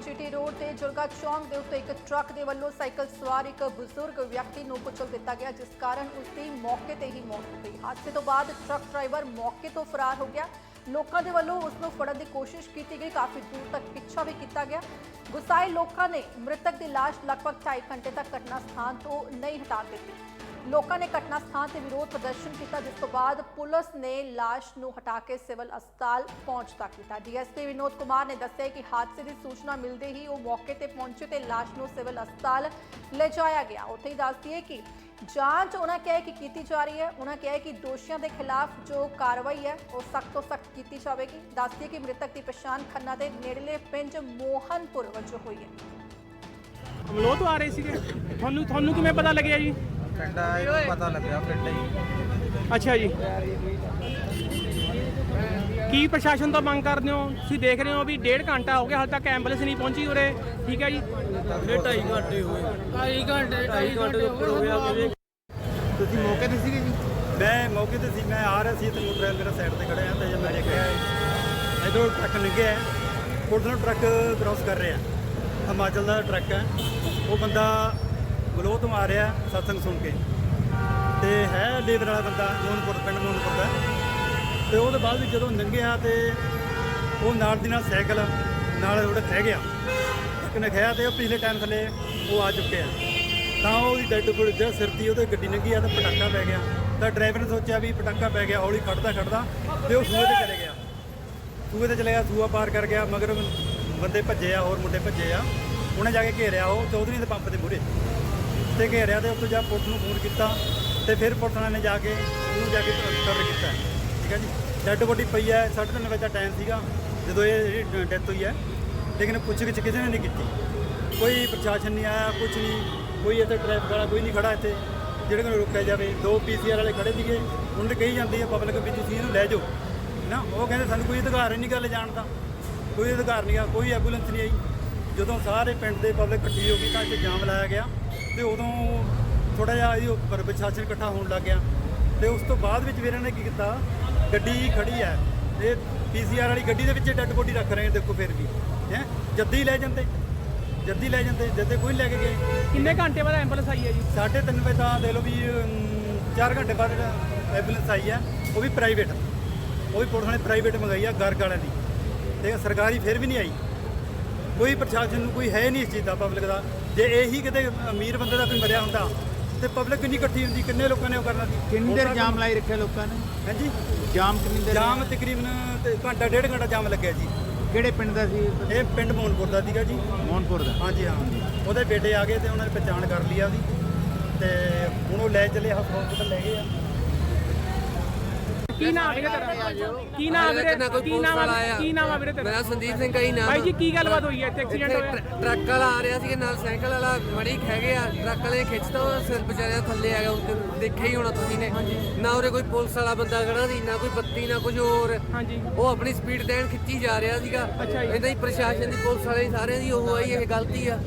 GT road ਤੇ ਜੁਰਗਾ ਚੌਂਕ ਦੇ ਉੱਤੇ ਇੱਕ ਟਰੱਕ ਦੇ ਵੱਲੋਂ ਸਾਈਕਲ ਸਵਾਰ ਇੱਕ ਬਜ਼ੁਰਗ ਵਿਅਕਤੀ ਨੂੰ ਕੁਚਲ ਦਿੱਤਾ ਗਿਆ, ਜਿਸ ਕਾਰਨ ਉਸ ਦੀ ਮੌਕੇ ਤੇ ਹੀ ਮੌਤ ਹੋ ਗਈ। ਹਾਦਸੇ ਤੋਂ ਬਾਅਦ ਟਰੱਕ ਡਰਾਈਵਰ ਮੌਕੇ ਤੋਂ ਫਰਾਰ ਹੋ ਗਿਆ। ਲੋਕਾਂ ਦੇ ਵੱਲੋਂ ਉਸ ਨੂੰ ਫੜਨ ਦੀ ਕੋਸ਼ਿਸ਼ ਕੀਤੀ ਗਈ। ਕਾਫੀ ਦੂਰ ਤੱਕ ਪਿੱਛਾ ਵੀ ਕੀਤਾ ਗਿਆ। ਗੁਸਾਏ ਲੋਕਾਂ ਨੇ ਮ੍ਰਿਤਕ ਦੀ ਲਾਸ਼ ਲਗਭਗ 2.5 ਘੰਟੇ ਤੱਕ ਘਟਨਾ ਸਥਾਨ ਤੋਂ ਨਹੀਂ ਹਟਾ ਦਿੱਤੀ। ਲੋਕਾਂ ਨੇ ਘਟਨਾ ਸਥਾਨ ਤੇ ਵਿਰੋਧ ਪ੍ਰਦਰਸ਼ਨ ਕੀਤਾ, ਜਿਸ ਤੋਂ ਬਾਅਦ ਪੁਲਿਸ ਨੇ ਲਾਸ਼ ਨੂੰ ਹਟਾ ਕੇ ਸਿਵਲ ਹਸਪਤਾਲ ਪਹੁੰਚਦਾ ਕੀਤਾ। ਡੀਐਸਪੀ ਵਿਨੋਦ ਕੁਮਾਰ ਨੇ ਦੱਸਿਆ ਕਿ ਹਾਦਸੇ ਦੀ ਸੂਚਨਾ ਮਿਲਦੇ ਹੀ ਉਹ ਮੌਕੇ ਤੇ ਪਹੁੰਚੇ ਤੇ ਲਾਸ਼ ਨੂੰ ਸਿਵਲ ਹਸਪਤਾਲ ਲਿਜਾਇਆ ਗਿਆ। ਉੱਥੇ ਹੀ ਦੱਸਦੀ ਹੈ ਕਿ ਜਾਂਚ ਉਹਨਾਂ ਕਿਹਾ ਕਿ ਕੀਤੀ ਜਾ ਰਹੀ ਹੈ। ਉਹਨਾਂ ਕਿਹਾ ਕਿ ਦੋਸ਼ੀਆਂ ਦੇ ਖਿਲਾਫ ਜੋ ਕਾਰਵਾਈ ਹੈ, ਉਹ ਸਖਤ ਤੋਂ ਸਖਤ ਕੀਤੀ ਜਾਵੇਗੀ। ਦੱਸਦੀ ਹੈ ਕਿ ਮ੍ਰਿਤਕ ਦੀ ਪਛਾਣ ਖੰਨਾ ਦੇ ਨੇੜਲੇ ਪਿੰਡ ਮੋਹਨਪੁਰ ਵਜੋਂ ਹੋਈ ਹੈ। ਅਮਲੋਹ ਤੋਂ ਆ ਰਹੇ ਸੀਗੇ। ਤੁਹਾਨੂੰ ਤੁਹਾਨੂੰ ਕਿਵੇਂ ਪਤਾ ਲੱਗਿਆ ਜੀ? ਪਿੰਡ ਆਏ ਨੂੰ ਪਤਾ ਲੱਗਿਆ ਪਿੰਡ ਹੀ। ਅੱਛਾ ਜੀ। ਕੀ ਪ੍ਰਸ਼ਾਸਨ ਤੋਂ ਮੰਗ ਕਰਦੇ ਹੋ? ਤੁਸੀਂ ਦੇਖ ਰਹੇ ਹੋ ਵੀ ਡੇਢ ਘੰਟਾ ਹੋ ਗਿਆ ਹਾਲੇ ਤੱਕ ਐਂਬੂਲੈਂਸ ਨਹੀਂ ਪਹੁੰਚੀ ਉਰੇ। ਠੀਕ ਹੈ ਜੀ। ਇਹ ਘੰਟੇ ਹੋਏ। ਢਾਈ ਘੰਟੇ ਢਾਈ ਘੰਟੇ ਤੋਂ ਉੱਪਰ ਹੋ ਗਿਆ ਤੁਸੀਂ ਮੌਕੇ ਤੇ ਸੀਗੇ ਜੀ? ਮੈਂ ਮੌਕੇ ਤੇ ਸੀ ਮੈਂ ਆ ਰਿਹਾ ਸੀ ਤੇ ਮੋਟਰਸਾਈਕਲ ਮੇਰਾ ਸਾਈਡ ਤੇ ਖੜਿਆ ਤੇ ਜਦ ਮੈਂ ਦੇਖਿਆ ਇਧਰੋਂ ਟਰੱਕ ਲੰਘਿਆ ਪੁਲਿਸ ਨੂੰ ਟਰੱਕ ਕ੍ਰਾਸ ਕਰ ਰਿਹਾ। ਹਿਮਾਚਲ ਦਾ ਟਰੱਕ ਹੈ। ਉਹ ਬੰਦਾ ਗਲੋਹ ਤੋਂ ਆ ਰਿਹਾ ਸਤਸੰਗ ਸੁਣ ਕੇ। ਤੇ ਹੈ ਲੇਬਰ ਵਾਲਾ ਬੰਦਾ, ਮੋਹਨਪੁਰ, ਪਿੰਡ ਮੋਹਨਪੁਰ ਦਾ। ਤੇ ਉਹਦੇ ਬਾਅਦ ਵਿੱਚ ਜਦੋਂ ਲੰਘਿਆ ਤੇ ਉਹ ਨਾਲ ਦੀ ਨਾਲ ਸਾਈਕਲ ਨਾਲ ਉਹਦਾ ਖਹਿ ਗਿਆ। ਟਰੱਕ ਨੇ ਖਹਿਆ ਤੇ ਉਹ ਪਿਛਲੇ ਟਾਈਮ ਥੱਲੇ ਉਹ ਆ ਚੁੱਕੇ ਆ ਤਾਂ ਉਹਦੀ ਡੈਡ ਬੋਡੀ ਦੇ ਸਿਰ ਦੀ ਉਹਦੇ ਗੱਡੀ ਲੰਘੀ ਆ ਤਾਂ ਪਟਾਕਾ ਪੈ ਗਿਆ। ਤਾਂ ਡਰਾਈਵਰ ਨੇ ਸੋਚਿਆ ਵੀ ਪਟਾਕਾ ਪੈ ਗਿਆ, ਹੌਲੀ ਖੜਦਾ ਖੜਦਾ ਤੇ ਉਹ ਸੂਏ ਤੇ ਚਲੇ ਗਿਆ। ਸੂਏ ਤੇ ਚਲੇ ਗਿਆ, ਸੂਆ ਪਾਰ ਕਰ ਗਿਆ, ਮਗਰ ਬੰਦੇ ਭੱਜੇ ਆ, ਹੋਰ ਮੁੰਡੇ ਭੱਜੇ ਆ। ਉਹਨੇ ਜਾ ਕੇ ਘੇਰਿਆ ਉਹ ਚੌਧਰੀ ਦੇ ਪੰਪ ਦੇ ਮੂਹਰੇ। ਤੇ ਘੇਰਿਆ ਤੇ ਉੱਥੋਂ ਜਾ ਪੁਲਿਸ ਨੂੰ ਫੋਨ ਕੀਤਾ ਤੇ ਫਿਰ ਪੁਲਿਸ ਵਾਲਿਆਂ ਨੇ ਜਾ ਕੇ ਉਹਨੂੰ ਜਾ ਕੇ ਕਵਰ ਕੀਤਾ। ਠੀਕ ਹੈ ਜੀ? ਡੈੱਡ ਬੋਡੀ ਪਈ ਹੈ ਸਾਢੇ ਤਿੰਨ ਵਜੇ ਦਾ ਟਾਈਮ ਸੀਗਾ, ਜਦੋਂ ਇਹ ਡੈਥ ਹੋਈ ਹੈ ਲੇਕਿਨ ਪੁੱਛਗਿੱਛ ਕਿਸੇ ਨੇ ਨਹੀਂ ਕੀਤੀ। ਕੋਈ ਪ੍ਰਸ਼ਾਸਨ ਨਹੀਂ ਆਇਆ ਕੁਝ ਨਹੀਂ। ਕੋਈ ਇੱਥੇ ਟ੍ਰੈਫਿਕ ਵਾਲਾ ਕੋਈ ਨਹੀਂ ਖੜਾ ਇੱਥੇ। ਜਿਹੜੇ ਕੋਲ ਰੋਕਿਆ ਜਾਵੇ, ਦੋ ਪੀਸੀਆਰ ਵਾਲੇ ਖੜੇ ਸੀਗੇ। ਉਹਨਾਂ ਨੇ ਕਹੀ ਜਾਂਦੀ ਹੈ ਪਬਲਿਕ ਵੀ ਤੁਸੀਂ ਇਹਨੂੰ ਲੈ ਜਾਓ। ਨਾ ਉਹ ਕਹਿੰਦੇ ਸਾਨੂੰ ਕੋਈ ਅਧਿਕਾਰ ਨਹੀਂ ਗੱਲ ਜਾਣ ਦਾ। ਕੋਈ ਅਧਿਕਾਰ ਨਹੀਂ ਆ, ਕੋਈ ਐਂਬੂਲੈਂਸ ਨਹੀਂ ਆਈ। ਜਦੋਂ ਸਾਰੇ ਪਿੰਡ ਦੇ ਪਬਲਿਕ ਇਕੱਠੀ ਹੋ ਗਈ ਤਾਂ ਇੱਥੇ ਜਾਮ ਲਾਇਆ ਗਿਆ ਤੇ ਉਦੋਂ ਥੋੜਾ ਜਿਹਾ ਇਹਦੇ ਉੱਪਰ ਪ੍ਰਸ਼ਾਸਨ ਇਕੱਠਾ ਹੋਣ ਲੱਗ ਗਿਆ। ਤੇ ਉਸ ਤੋਂ ਬਾਅਦ ਵਿੱਚ ਵੀਰਾਂ ਨੇ ਕੀ ਕੀਤਾ? ਗੱਡੀ ਖੜੀ ਹੈ। ਇਹ ਪੀਸੀਆਰ ਵਾਲੀ ਗੱਡੀ ਦੇ ਵਿੱਚ ਡੈੱਡ ਬੋਡੀ ਰੱਖ ਰਹੇ ਨੇ ਦੇਖੋ ਫਿਰ ਵੀ। ਹੈ? ਜੱਦੀ ਲੈ ਜਾਂਦੇ। ਜੱਦੀ ਲੈ ਜਾਂਦੇ। ਜੱਦੇ ਕੋਈ ਲੈ ਕੇ ਗਏ। ਕਿੰਨੇ ਘੰਟੇ ਬਾਅਦ ਐਂਬੂਲੈਂਸ ਆਈ ਹੈ ਜੀ? ਸਾਢੇ ਤਿੰਨ ਵਜੇ ਤਾਂ ਦੇ ਲਓ ਵੀ 4 ਘੰਟੇ ਬਾਅਦ ਐਂਬੂਲੈਂਸ ਆਈ ਹੈ ਉਹ ਵੀ ਪ੍ਰਾਈਵੇਟ ਉਹ ਵੀ ਪੁਲਿਸ ਨੇ ਪ੍ਰਾਈਵੇਟ ਮੰਗਾਈ ਆ ਗਰਗ ਵਾਲਿਆਂ ਦੀ। ਤੇ ਸਰਕਾਰੀ ਫਿਰ ਵੀ ਨਹੀਂ ਆਈ। ਕੋਈ ਪ੍ਰਸ਼ਾਸਨ ਨੂੰ ਕੋਈ ਹੈ ਨਹੀਂ ਇਸ ਚੀਜ਼ ਦਾ ਪਬਲਿਕ ਦਾ। ਜੇ ਇਹੀ ਕਿਤੇ ਅਮੀਰ ਬੰਦੇ ਦਾ ਕੋਈ ਮਰਿਆ ਹੁੰਦਾ ਤੇ ਪਬਲਿਕ ਕਿੰਨੀ ਇਕੱਠੀ ਹੁੰਦੀ ਕਿੰਨੇ ਲੋਕਾਂ ਨੇ ਉਹ ਕਰਨਾ ਸੀ? ਕਿੰਨੀ ਦੇਰ ਜਾਮ ਲਾਈ ਰੱਖਿਆ ਲੋਕਾਂ ਨੇ? ਹਾਂਜੀ। ਜਾਮ ਕਿੰਨੀ ਦੇਰ ਜਾਮ ਤਕਰੀਬਨ ਤੇ ਘੰਟਾ ਡੇਢ ਘੰਟਾ ਜਾਮ ਲੱਗਿਆ ਜੀ। ਕਿਹੜੇ ਪਿੰਡ ਦਾ ਸੀ? ਇਹ ਪਿੰਡ ਮੋਹਨਪੁਰ ਦਾ ਸੀਗਾ ਜੀ। ਮੋਹਨਪੁਰ ਦਾ? ਹਾਂਜੀ ਹਾਂ। ਉਹਦੇ ਬੇਟੇ ਆ ਗਏ ਤੇ ਉਹਨਾਂ ਨੇ ਪਛਾਣ ਕਰ ਲਈ ਆ ਉਹਦੀ। ਤੇ ਹੁਣ ਉਹ ਲੈ ਚਲੇ ਹਸਪਤਾਲ ਲੈ ਗਏ ਆ। ਕੀ ਨਾਮ ਵੀਰੇ ਤੇਰਾ? ਕੀ ਨਾਮ ਵੀਰੇ? ਕੋਈ ਕੀ ਪੁਲਿਸ ਨਾਮ ਵਾਲਾ ਆ ਆਇਆ। ਕੀ ਨਾਮ ਆ ਵੀਰੇ ਤੇਰਾ? ਮੇਰਾ ਸੰਦੀਪ ਸਿੰਘ ਕਈ ਨਾਮ। ਭਾਈ ਜੀ ਕੀ ਗੱਲਬਾਤ ਹੋਈ ਹੈ ਇੱਥੇ ਐਕਸੀਡੈਂਟ ਹੋਇਆ? ਟਰ- ਟਰੱਕ ਵਾਲਾ ਆ ਰਿਹਾ ਸੀ ਨਾਲ ਸਾਈਕਲ ਵਾਲਾ ਮੜੀ ਖਹਿ ਗਿਆ। ਟਰੱਕ ਵਾਲੇ ਨੇ ਖਿੱਚਤਾ ਉਹ ਸਿਰ ਵਿਚਾਰਿਆ ਥੱਲੇ ਆ ਗਿਆ। ਉਹ ਦੇਖਿਆ ਹੀ ਹੋਣਾ ਤੁਸੀਂ ਨੇ। ਨਾ ਉਹਦੇ ਕੋਈ ਪੁਲਿਸ ਵਾਲਾ ਬੰਦਾ ਖੜਾ ਸੀ ਨਾ ਕੋਈ ਬੱਤੀ ਨਾ ਕੁਝ ਹੋਰ। ਹਾਂਜੀ। ਉਹ ਆਪਣੀ ਸਪੀਡ ਦੇਣ ਖਿੱਚੀ ਜਾ ਰਿਹਾ ਸੀਗਾ। ਅੱਛਾ ਜੀ। ਇਦਾਂ ਹੀ ਪ੍ਰਸ਼ਾਸਨ ਦੀ ਪੁਲਿਸ ਵਾਲੇ ਸਾਰਿਆਂ ਦੀ ਉਹ ਆਈ ਇਹ ਗਲਤੀ ਆ।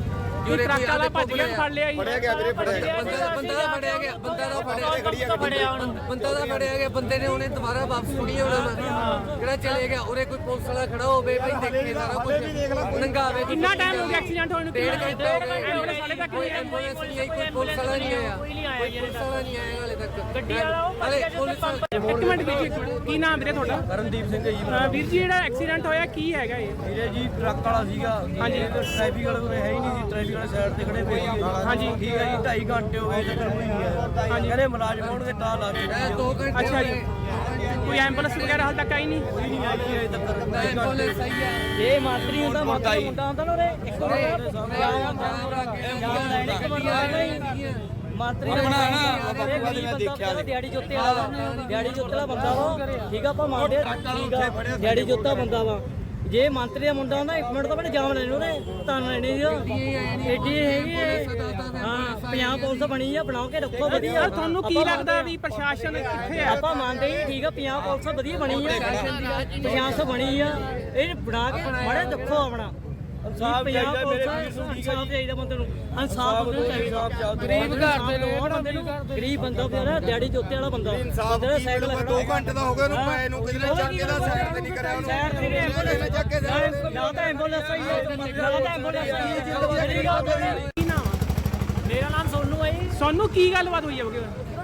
ਕੀ ਉਰੇ ਟਰੱਕ ਕੋਈ ਵਾਲਾ ਭੱਜ ਗਿਆ ਫੜ ਲਿਆ ਜੀ। ਫੜਿਆ ਗਿਆ ਵੀਰੇ ਫੜਿਆ ਗਿਆ। ਬੰਦਾ ਬੰਦਾ ਦਾ ਫੜਿਆ ਗਿਆ। ਬੰਦਾ ਦਾ ਫੜਿਆ ਬੰਦਾ ਦਾ ਫੜਿਆ ਗਿਆ। ਬੰਦੇ ਨੇ ਉਹਨੇ ਦੁਬਾਰਾ ਵਾਪਸ ਆਉਣਾ ਵਾ ਜਿਹੜਾ ਚਲੇ ਗਿਆ ਉਰੇ ਕੋਈ ਪੁਲਿਸ ਵਾਲਾ ਖੜਾ ਹੋਵੇ ਭਾਈ ਦੇਖੇ ਸਾਰਾ ਕੁਝ ਨੰਗਾਵੇ ਕਿੰਨਾ ਟਾਈਮ ਹੋ ਗਿਆ ਐਕਸੀਡੈਂਟ ਹੋਣ ਨੂੰ? ਡੇਢ ਘੰਟੇ ਹੋ ਗਏ। ਹਾਲੇ ਤੱਕ? ਕੋਈ ਨਹੀਂ ਆਈ ਐਂਬੂਲੈਂਸ ਨਹੀਂ ਆਈ ਕੋਈ ਪੁਲਿਸ ਵਾਲਾ ਨਹੀਂ ਆਇਆ। ਕੋਈ ਪੁਲਿਸ ਵਾਲਾ ਨਹੀਂ ਆਇਆ ਹਾਲੇ ਤੱਕ। ਗੱਡੀ ਵਾਲਾ ਹਲੇ ਪੁਲਿਸ ਵਾਲਾ ਇੱਕ ਮਿੰਟ ਵੀਰ ਜੀ। ਕੀ ਨਾਮ ਵੀਰੇ ਤੁਹਾਡਾ? ਕਰਨਦੀਪ ਸਿੰਘ ਜੀ ਵੀਰ ਜੀ ਜਿਹੜਾ ਐਕਸੀਡੈਂਟ ਹੋਇਆ ਕੀ ਹੈਗਾ ਇਹ? ਵੀਰੇ ਜੀ ਟਰੱਕ ਵਾਲਾ ਸੀਗਾ। ਹਾਂਜੀ। ਟ੍ਰੈਫਿਕ ਵਾਲੇ ਉਰੇ ਹੈ ਹੀ ਨਹੀਂ ਸੀ। ਟ੍ਰੈਫਿਕ ਵਾਲੇ ਸਾਈਡ ਤੇ ਖੜੇ ਪਏ ਸੀ ਹਾਂਜੀ। ਠੀਕ ਹੈ ਜੀ 2.5 ਘੰਟੇ ਹੋ ਗਏ ਚੱਕਰ ਕੋਈ ਨਹੀਂ ਆਇਆ ਹਾਂਜੀ। ਕਹਿੰਦੇ ਮੁਲਾਜ਼ਮ ਆਉਣਗੇ ਤਾਂ ਲਾ ਕੇ ਇਹ ਦੋ ਘੰਟੇ ਅੱਛਾ ਜੀ। ਕੋਈ ਐਂਬੂਲੈਂਸ ਵਗੈਰਾ ਹਾਲੇ ਤੱਕ ਆਈ ਨਹੀਂ? ਕੋਈ ਨਹੀਂ ਆਈ ਜੀ ਅਜੇ ਤੱਕ। ਐਂਬੂਲੈਂਸ ਆਈ ਆ। ਇਹ ਮਾਤਰੀ ਹੁੰਦਾ ਮੁੰਡਾ ਮੁੰਡਾ ਹੁੰਦਾ ਨਾ ਉਰੇ ਇੱਕ ਮਾਤਰੀ ਦਾ ਬਣਾਣਾ ਮੈਂ ਦੇਖਿਆ ਦਿਹਾੜੀ ਜੁੱਤੇ ਵਾਲਾ। ਦਿਹਾੜੀ ਜੁੱਤੇ ਵਾਲਾ ਬੰਦਾ ਵਾ। ਠੀਕ ਆ ਆਪਾਂ ਮੰਨਦੇ ਆ, ਠੀਕ ਆ। ਦਿਹਾੜੀ ਜੁੱਤਾ ਬੰਦਾ ਵਾ। ਜੇ ਮੰਤਰੀ ਦਾ ਮੁੰਡਾ ਹੁੰਦਾ 1 ਮਿੰਟ ਤਾਂ ਬੜੇ ਜਾਮ ਲੈਣੇ ਉਹਨੇ ਤਾਂ ਲੈਣੇ ਜੀ ਏਡੀ ਹੈਗੀ ਹੈ। ਹਾਂ। ਪੰਜਾਬ ਪੁਲਿਸ ਬਣੀ ਆ ਬਣਾ ਕੇ ਰੱਖੋ ਵਧੀਆ। ਤੁਹਾਨੂੰ ਕੀ ਆਪਾਂ ਲੱਗਦਾ ਵੀ ਪ੍ਰਸ਼ਾਸਨ ਕਿੱਥੇ ਹੈ ਆਪਾਂ ਮੰਨਦੇ ਹੀ ਠੀਕ ਆ ਪੰਜਾਬ ਪੁਲਿਸ ਵਧੀਆ ਬਣੀ ਆ। ਸੇ ਬਣੀ ਆ। ਇਹ ਬਣਾ ਕੇ ਮਾੜੇ ਦੇਖੋ ਆਪਣਾ। ਇਨਸਾਫ ਚਾਹੀਦਾ ਮੇਰੇ ਵੀਰ ਨੂੰ ਇਨਸਾਫ ਚਾਹੀਦਾ ਬੰਦੇ ਨੂੰ। ਇਨਸਾਫ ਬੰਦੇ ਨੂੰ ਚਾਹੀਦਾ। ਗਰੀਬ ਘਰ ਦੇ ਲੋਕ ਬੰਦੇ ਨੂੰ ਗਰੀਬ ਬੰਦਾ ਪਿਆਰਾ ਦਿਹਾੜੀ ਜੋਤੇ ਵਾਲਾ ਬੰਦਾ। ਬੰਦੇ ਦਾ ਸਾਈਕਲ ਖੜਾ 2 ਘੰਟੇ ਦਾ ਹੋ ਗਿਆ ਉਹਨੂੰ ਪਏ ਨੂੰ ਕਿਧਰੇ ਚੱਕ ਕੇ ਦਾ ਸਾਈਡ ਤੇ ਨਹੀਂ ਕਰਿਆ ਉਹਨੂੰ। ਸਾਈਡ ਤੇ ਐਂਬੂਲੈਂਸ ਚੱਕ ਕੇ ਨਾ ਤਾਂ ਐਂਬੂਲੈਂਸ ਆਈ ਹੈ। ਨਾ ਤਾਂ ਐਂਬੂਲੈਂਸ ਆਈ ਹੈ। ਜਿਹੜੀ ਗੱਲ ਕੀ ਨਾਮ ਆ? ਮੇਰਾ ਨਾਮ ਸੋਨੂ ਹੈ ਸੋਨੂੰ ਕੀ ਗੱਲਬਾਤ ਹੋਈ ਹੈ ਬਗੇ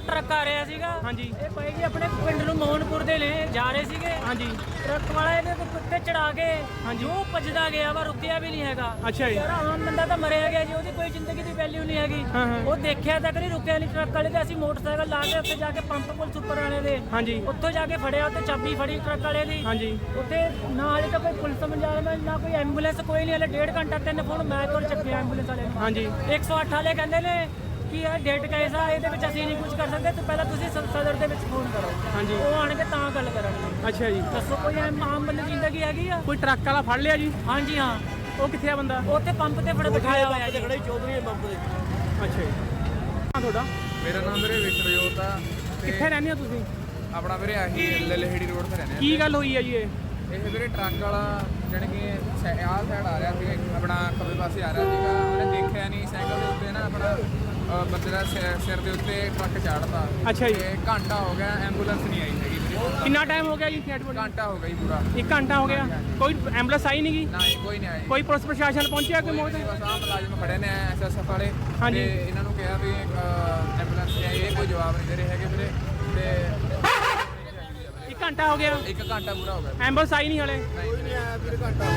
ਟਰੱਕ ਆ ਰਿਹਾ ਸੀਗਾ। ਹਾਂਜੀ। ਇਹ ਭਾਈ ਜੀ ਆਪਣੇ ਪਿੰਡ ਨੂੰ ਮੋਹਨਪੁਰ ਦੇ ਲੈ ਜਾ ਰਹੇ ਸੀਗੇ। ਹਾਂਜੀ। ਟਰੱਕ ਵਾਲਾ ਇਹਦੇ ਤੇ ਕੁੱਤੇ ਚੜਾ ਕੇ ਹਾਂਜੀ। ਜੋ ਭੱਜਦਾ ਗਿਆ ਵਾ ਰੁਕਿਆ ਵੀ ਨਹੀਂ ਹੈਗਾ। ਅੱਛਾ ਜੀ। ਯਾਰ ਆਮ ਬੰਦਾ ਤਾਂ ਮਰਿਆ ਗਿਆ ਜੀ ਉਹਦੀ ਕੋਈ ਜ਼ਿੰਦਗੀ ਦੀ ਵੈਲਿਊ ਨਹੀਂ ਹੈਗੀ। ਉਹ ਦੇਖਿਆ ਤੱਕ ਨਹੀਂ ਰੁਕਿਆ ਨਹੀਂ ਟਰੱਕ ਵਾਲੇ ਤੇ ਅਸੀਂ ਮੋਟਰਸਾਈਕਲ ਲਾ ਕੇ ਉੱਥੇ ਜਾ ਕੇ ਪੰਪ ਪੁਲ ਸੁਪਰ ਵਾਲੇ ਦੇ। ਹਾਂਜੀ। ਉੱਥੋਂ ਜਾ ਕੇ ਫੜਿਆ ਉੱਥੇ ਚਾਬੀ ਫੜੀ ਟਰੱਕ ਵਾਲੇ ਦੀ। ਹਾਂਜੀ। ਉੱਥੇ ਨਾ ਹਲੇ ਤਾਂ ਕੋਈ ਪੁਲਿਸ ਮੁਲਾਜ਼ਮ ਨਾ ਕੋਈ ਐਂਬੂਲੈਂਸ ਕੋਈ ਨਹੀਂ ਹਲੇ ਡੇਢ ਘੰਟਾ ਤਿੰਨ ਫੋਨ ਮੈਂ ਕੋਲ ਚੱਕਿਆ ਐਂਬੂਲੈਂਸ ਵਾਲੇ ਨੂੰ। ਹਾਂਜੀ। 108 ਵਾਲੇ ਕਹਿੰਦੇ ਨੇ ਕਿ ਇਹ ਡੇਟ ਕੇਸ ਆ ਇਹਦੇ ਵਿੱਚ ਅਸੀਂ ਨਹੀਂ ਕੁਝ ਕਰ ਸਕਦੇ ਤੇ ਪਹਿਲਾਂ ਤੁਸੀਂ ਸ- ਸਦਰ ਦੇ ਵਿੱਚ ਫੋਨ ਕਰੋ। ਹਾਂਜੀ। ਉਹ ਆਣ ਕੇ ਤਾਂ ਗੱਲ ਕਰਨਗੇ ਅੱਛਾ ਜੀ। ਦੱਸੋ ਕੋਈ ਐਮ- ਆਮ ਬੰਦੇ ਦੀ ਜ਼ਿੰਦਗੀ ਹੈਗੀ ਆ? ਕੋਈ ਟਰੱਕ ਵਾਲਾ ਫੜ ਲਿਆ ਜੀ? ਹਾਂਜੀ ਹਾਂ। ਉਹ ਕਿੱਥੇ ਆ ਬੰਦਾ? ਉੱਥੇ ਪੰਪ ਤੇ ਫੜ ਬਿਠਾਇਆ ਹੋਇਆ ਜੀ। ਅੱਛਾ ਜੀ। ਹਾਂ ਤੁਹਾਡਾ? ਮੇਰਾ ਨਾਮ ਵੀਰੇ ਵਿਸ਼ਵਜੋਤ ਆ ਤੇ ਕਿੱਥੇ ਰਹਿੰਦੇ ਹੋ ਤੁਸੀਂ? ਆਪਣਾ ਵੀਰੇ ਆਹੀ ਲਲਹੇੜੀ ਰੋਡ ਤੇ ਰਹਿੰਦੇ ਆ ਕੀ ਗੱਲ ਹੋਈ ਹੈ ਜੀ ਇਹ? ਇਹ ਵੀਰੇ ਟਰੱਕ ਵਾਲਾ ਜਾਣੀ ਕਿ ਸੈ- ਆਹ ਸਾਈਡ ਆ ਰਿਹਾ ਸੀ ਆਪਣਾ ਖੱਬੇ ਪਾਸੇ ਆ ਰਿਹਾ ਸੀਗਾ। ਉਹਨੇ ਦੇਖਿਆ ਨਹੀਂ ਸਾਈਕਲ ਦੇ ਉੱਤੇ ਨਾ ਆਪਣਾ ਅ, ਬੰਦੇ ਦਾ ਸਿਰ ਸਿਰ ਦੇ ਉੱਤੇ ਟਰੱਕ ਚਾੜਤਾ। ਅੱਛਾ ਜੀ। ਤੇ ਘੰਟਾ ਹੋ ਗਿਆ ਐਂਬੂਲੈਂਸ ਨਹੀਂ ਆਈ ਹੈਗੀ ਵੀਰੇ। ਕਿੰਨਾ ਟਾਈਮ ਹੋ ਗਿਆ ਜੀ ਐਡਮਿਟ ਘੰਟਾ ਹੋ ਗਿਆ ਜੀ ਪੂਰਾ। ਇੱਕ ਘੰਟਾ ਹੋ ਗਿਆ? ਕੋਈ ਐਂਬੂਲੈਂਸ ਆਈ ਨਹੀਂ ਗਈ ਨਾ ਕੋਈ ਨਹੀਂ ਆਇਆ ਜੀ। ਕੋਈ ਪੁਲਿਸ ਪ੍ਰਸ਼ਾਸਨ ਪਹੁੰਚਿਆ ਕੋਈ ਮੌਤ ਬਸ ਆਹ ਮੁਲਾਜ਼ਮ ਖੜੇ ਨੇ ਐਸਐਸਐਫ ਵਾਲੇ। ਹਾਂਜੀ। ਤੇ ਇਹਨਾਂ ਨੂੰ ਕਿਹਾ ਵੀ ਐਂਬੂਲੈਂਸ ਨਹੀਂ ਆਈ ਇਹ ਕੋਈ ਜਵਾਬ ਨਹੀਂ ਦੇ ਰਹੇ ਹੈਗੇ ਵੀਰੇ। ਤੇ ਇੱਕ ਘੰਟਾ ਹੋ ਗਿਆ? ਇੱਕ ਘੰਟਾ ਪੂਰਾ ਹੋ ਗਿਆ। ਐਂਬੂਲੈਂਸ ਆਈ ਨਹੀਂ ਹਲੇ? ਕੋਈ ਨਹੀਂ ਆਇਆ ਵੀਰੇ ਘੰਟਾ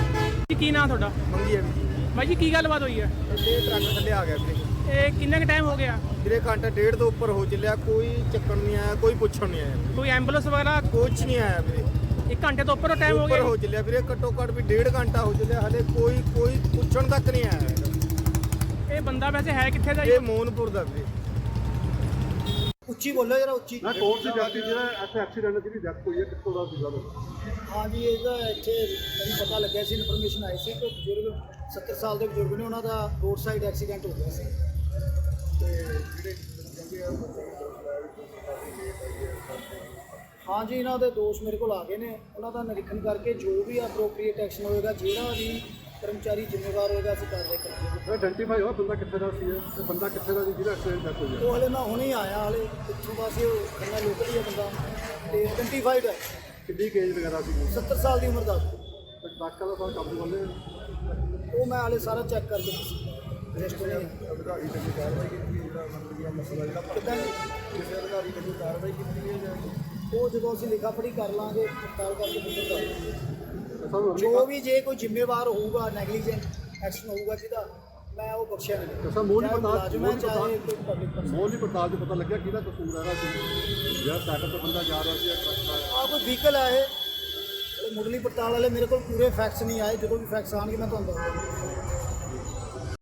ਜੀ ਕੀ ਨਾਮ ਤੁਹਾਡਾ? ਮੰਗੀ ਹੈ ਵੀਰੇ। ਬਾਈ ਜੀ ਕੀ ਗੱਲਬਾਤ ਹੋਈ ਹੈ? ਇਹ ਟਰੱਕ ਥੱਲੇ ਆ ਗਿਆ ਵੀਰੇ। ਇਹ ਕਿੰਨਾ ਕੁ ਟਾਈਮ ਹੋ ਗਿਆ? ਵੀਰੇ ਘੰਟਾ ਡੇਢ ਤੋਂ ਉੱਪਰ ਹੋ ਚੱਲਿਆ ਕੋਈ ਚੱਕਣ ਨਹੀਂ ਆਇਆ ਕੋਈ ਪੁੱਛਣ ਨਹੀਂ ਆਇਆ। ਕੋਈ ਐਂਬੂਲੈਂਸ ਵਗੈਰਾ? ਕੁਛ ਨਹੀਂ ਆਇਆ ਵੀਰੇ। ਇੱਕ ਘੰਟੇ ਤੋਂ ਉੱਪਰ ਟਾਈਮ ਹੋ ਉੱਪਰ ਗਿਆ? ਹੋ ਚੱਲਿਆ ਵੀਰੇ ਘੱਟੋ ਘੱਟ ਵੀ ਡੇਢ ਘੰਟਾ ਹੋ ਚੱਲਿਆ ਹਲੇ ਕੋਈ ਕੋਈ ਪੁੱਛਣ ਤੱਕ ਨਹੀਂ ਆਇਆ ਹੈਗਾ। ਇਹ ਬੰਦਾ ਵੈਸੇ ਹੈ ਕਿੱਥੇ ਦਾ ਜੀ? ਇਹ ਮੋਨਪੁਰ ਦਾ ਵੀਰੇ। ਉੱਚੀ ਬੋਲੋ ਜਰਾ ਉੱਚੀ। ਨਾ ਕੌਣ ਸੀ ਵਿਅਕਤੀ ਜਿਹੜਾ ਇੱਥੇ ਐਕਸੀਡੈਂਟ ਜਿਹਦੀ ਡੈਥ ਹੋਈ ਹੈ ਕਿੱਥੋਂ ਦਾ ਸੀਗਾ? ਉਹ? ਹਾਂ ਜੀ ਇਹਦਾ ਇੱਥੇ ਮੈਨੂੰ ਪਤਾ ਲੱਗਿਆ ਸੀ ਇਨਫੋਰਮੇਸ਼ਨ ਆਈ ਸੀ ਕਿ ਬਜ਼ੁਰਗ 70 ਸਾਲ ਦੇ ਬਜ਼ੁਰਗ ਨੇ ਉਹਨਾਂ ਦਾ ਰੋਡ ਸਾਈਡ ਐਕਸੀਡੈਂਟ ਹੋ ਗਿਆ ਸੀ। ਹਾਂ ਜੀ ਇਹਨਾਂ ਦੇ ਦੋਸ਼ ਮੇਰੇ ਕੋਲ ਆ ਗਏ ਨੇ। ਉਹਨਾਂ ਦਾ ਨਿਰੀਖਣ ਕਰਕੇ ਜੋ ਵੀ ਅਪਰੋਪਰੀਏਟ ਐਕਸ਼ਨ ਹੋਏਗਾ ਜਿਹੜਾ ਵੀ ਕਰਮਚਾਰੀ ਜ਼ਿੰਮੇਵਾਰ ਹੋਏਗਾ ਅਸੀਂ ਕਾਰਵਾਈ ਕਰਾਂਗੇ। ਆਇਡੈਂਟੀਫਾਈ ਹੋਇਆ ਬੰਦਾ ਕਿੱਥੇ ਦਾ ਸੀ ਇਹ? ਬੰਦਾ ਕਿੱਥੇ ਦਾ ਸੀ ਜਿਹਦਾ ਐਕਸੀਡੈਂਟ ਡੈਥ ਹੋਈ ਹੈ ਉਹ ਹਲੇ ਮੈਂ ਹੁਣੇ ਆਇਆ ਹਲੇ ਇੱਥੋਂ ਪਾਸੇ ਉਹ ਖੰਨਾ ਲੋਕਲ ਹੀ ਹੈ ਬੰਦਾ। ਤੇ ਆਇਡੈਂਟੀਫਾਈਡ ਹੈ ਕਿੰਨੀ ਕੇਜ ਵਗੈਰਾ ਸੀ? 70 ਸਾਲ ਦੀ ਉਮਰ ਦਾ। ਤੇ ਟਰੱਕ ਵਾਲਾ ਸਾਰਾ ਕਾਬੂ ਵਾਲੇ ਉਹ ਮੈਂ ਹਾਲੇ ਸਾਰਾ ਚੈੱਕ ਕਰਕੇ ਦੱਸਾਂ ਰੈਸਟ ਨਹੀਂ ਅਧਿਕਾਰੀ ਤੇ ਕੋਈ ਕਾਰਵਾਈ ਕੀਤੀ ਜਿਹੜਾ ਮਤਲਬ ਇਹ ਮਸਲਾ ਜਿਹੜਾ ਕਿੱਦਾਂ ਜੀ? ਕਿਸੇ ਅਧਿਕਾਰੀ ਤੇ ਕੋਈ ਕਾਰਵਾਈ ਕੀਤੀ ਹੈ ਜਾਂ ਉਹ ਜਦੋਂ ਅਸੀਂ ਲਿਖਾ ਪੜੀ ਕਰ ਲਾਂਗੇ ਪੜਤਾਲ ਕਰਕੇ ਫਿਰ ਦੱਸਾਂਗੇ। ਸਾਨੂੰ ਜੋ ਵੀ ਜੇ ਕੋਈ ਜ਼ਿੰਮੇਵਾਰ ਹੋਊਗਾ ਨੈਗਲੀਜੈਂਟ ਐਕਸ਼ਨ ਹੋਊਗਾ ਜਿਹਦਾ ਮੈਂ ਉਹ ਬਖਸ਼ਿਆ ਨਹੀਂ। ਦੱਸਾਂ ਮੋਹਲੀ ਚਾਹੇ ਪੜਤਾਲ ਮੁਲਾਜ਼ਮ ਹੈ, ਮੋਹਲੀ ਚਾਹੇ ਪੜਤਾਲ ਕੋਈ ਪਬਲਿਕ ਪਰਸਨ ਮੋਹਲੀ ਪੜਤਾਲ 'ਚ ਪਤਾ ਲੱਗਿਆ ਕਿਹਦਾ ਕਸੂਰ ਹੈਗਾ ਸੀ ਜਿਹੜਾ ਸਾਈਕਲ ਤੇ ਬੰਦਾ ਜਾ ਰਿਹਾ ਸੀ ਟਰੱਕ ਦਾ ਆ ਕੋਈ ਵਹੀਕਲ ਆਏ ਹਲੇ ਮੁੱਢਲੀ ਪੜਤਾਲ ਵਾਲੇ ਮੇਰੇ ਕੋਲ ਪੂਰੇ ਫੈਕਟਸ ਨਹੀਂ ਆਏ, ਜਦੋਂ ਵੀ ਫੈਕਟਸ ਆਣਗੇ ਮੈਂ ਤੁਹਾਨੂੰ ਦੱਸਾਂਗਾ